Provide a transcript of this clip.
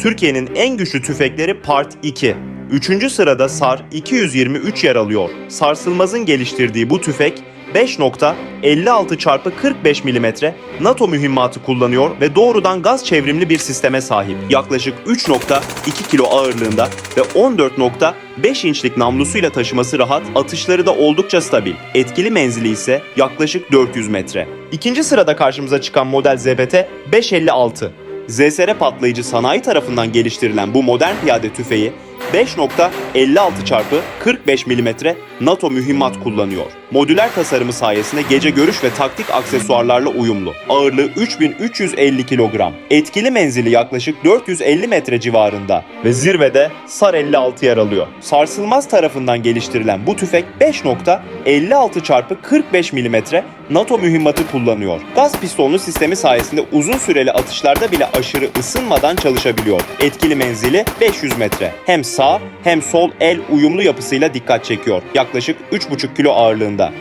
Türkiye'nin en güçlü tüfekleri Part 2. Üçüncü sırada SAR 223 yer alıyor. Sarsılmaz'ın geliştirdiği bu tüfek 5.56 x 45 mm NATO mühimmatı kullanıyor ve doğrudan gaz çevrimli bir sisteme sahip. Yaklaşık 3.2 kilo ağırlığında ve 14.5 inçlik namlusuyla taşıması rahat, atışları da oldukça stabil. Etkili menzili ise yaklaşık 400 metre. İkinci sırada karşımıza çıkan model ZBT 556. ZSR patlayıcı sanayi tarafından geliştirilen bu modern piyade tüfeği 5.56 çarpı 45 mm NATO mühimmat kullanıyor. Modüler tasarımı sayesinde gece görüş ve taktik aksesuarlarla uyumlu. Ağırlığı 3350 kilogram. Etkili menzili yaklaşık 450 metre civarında ve zirvede SAR 56 yer alıyor. Sarsılmaz tarafından geliştirilen bu tüfek 5.56 çarpı 45 mm NATO mühimmatı kullanıyor. Gaz pistonlu sistemi sayesinde uzun süreli atışlarda bile aşırı ısınmadan çalışabiliyor. Etkili menzili 500 metre. Hem sağ hem sol el uyumlu yapısıyla dikkat çekiyor. Yaklaşık 3,5 kilo ağırlığında.